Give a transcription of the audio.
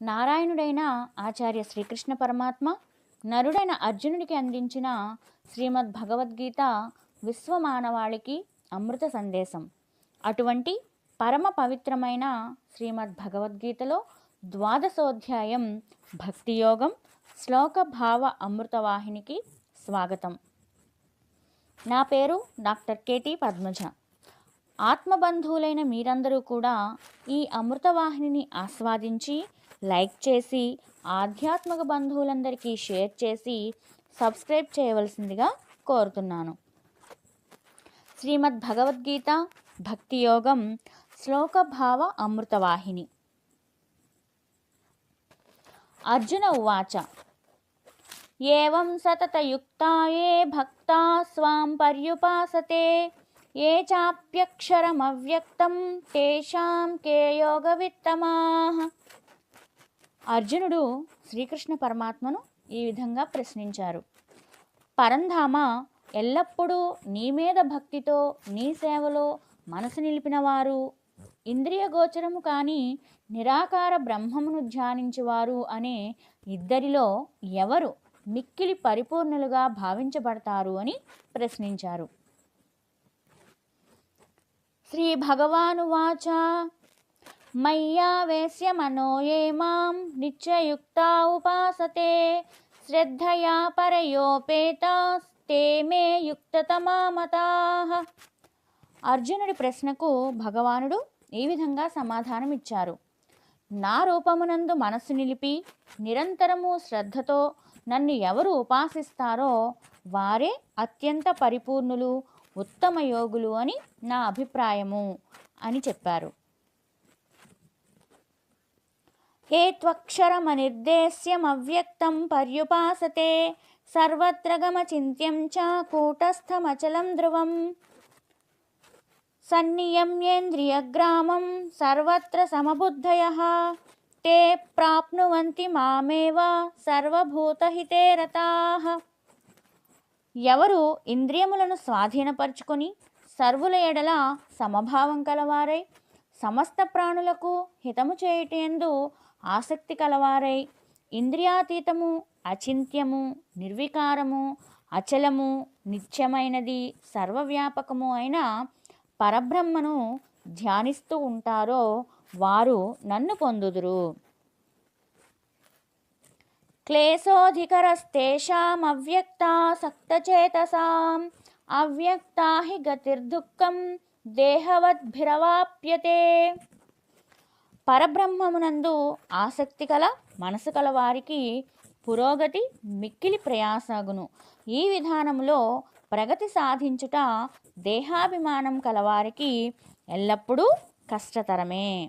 నారాయణుడైన ఆచార్య శ్రీకృష్ణ పరమాత్మ నరుడైన అర్జునుడికి అందించిన శ్రీమద్ భగవద్గీత విశ్వమానవాళికి అమృత సందేశం. అటువంటి పరమ పవిత్రమైన శ్రీమద్ భగవద్గీతలో ద్వాదశోధ్యాయం భక్తియోగం శ్లోక భావ అమృతవాహినికి స్వాగతం. నా పేరు డాక్టర్ కేటీ పద్మజ. ఆత్మబంధువులైన మీరందరూ కూడా ఈ అమృతవాహినిని ఆస్వాదించి లైక్ చేసి ఆధ్యాత్మిక బంధువులందరికీ షేర్ చేసి సబ్స్క్రైబ్ చేయవలసిందిగా కోరుతున్నాను. శ్రీమద్ భగవద్గీత భక్తి యోగం శ్లోక భావ అమృతవాహిని. అర్జున ఉవాచ ఏం సతతయుక్తాయే భక్తా స్వాం పర్యుపాసతే ఏ చాప్యక్షరమవ్యక్తం తేషాం కే యోగవిత్తమాః అర్జునుడు శ్రీకృష్ణ పరమాత్మను ఈ విధంగా ప్రశ్నించారు. పరంధామ ఎల్లప్పుడూ నీ మీద భక్తితో నీ సేవలో మనసు నిలిపినవారు. ఇంద్రియ గోచరము కాని నిరాకార బ్రహ్మమును ధ్యానించేవారు అనే ఇద్దరిలో ఎవరు మిక్కిలి పరిపూర్ణులుగా భావించబడతారు అని ప్రశ్నించారు. శ్రీ భగవానువాచ మయ్యావేశ్య మనో ఏ మాం నిత్యయుక్త ఉపాసతే శ్రద్ధయా పరయోపేతాస్తే మే యుక్తతమామతాః. అర్జునుడి ప్రశ్నకు భగవానుడు ఈ విధంగా సమాధానమిచ్చారు. నా రూపమునందు మనస్సు నిలిపి నిరంతరము శ్రద్ధతో నన్ను ఎవరు ఉపాసిస్తారో వారే అత్యంత పరిపూర్ణులు ఉత్తమ యోగులు అని నా అభిప్రాయము అని చెప్పారు. ఏ త్వక్షరమనిర్దేశ్యమవ్యక్తం పర్యుపాసతే. సర్వత్ర గమచింత్యం చ కూటస్థమచలం ధ్రువం. సన్నియమ్యేంద్రియగ్రామం సర్వత్ర సమబుద్ధయ. తే ప్రాప్నువంతి మామేవ సర్వభూతహితే రతాః. ఎవరు ఇంద్రియములను స్వాధీనపరుచుకొని సర్వుల ఎడల సమభావం కలవారై సమస్త ప్రాణులకు హితము చేయుటందు ఆసక్తి కలవారై ఇంద్రియాతీతము అచింత్యము నిర్వికారము అచలము నిత్యమైనది సర్వవ్యాపకము అయిన పరబ్రహ్మను ధ్యానిస్తూ ఉంటారో వారు నన్ను పొందుదురు. క్లేశోధికరస్తేషామవ్యక్తాసక్తచేతసాం అవ్యక్తా హి గతిర్దుఃఖం దేహవద్భిరవాప్యతే. పరబ్రహ్మమునందు ఆసక్తి కల మనసు కల వారికి పురోగతి మిక్కిలి ప్రయాసగును. ఈ విధానంలో ప్రగతి సాధించుట దేహాభిమానం కలవారికి ఎల్లప్పుడూ కష్టతరమే.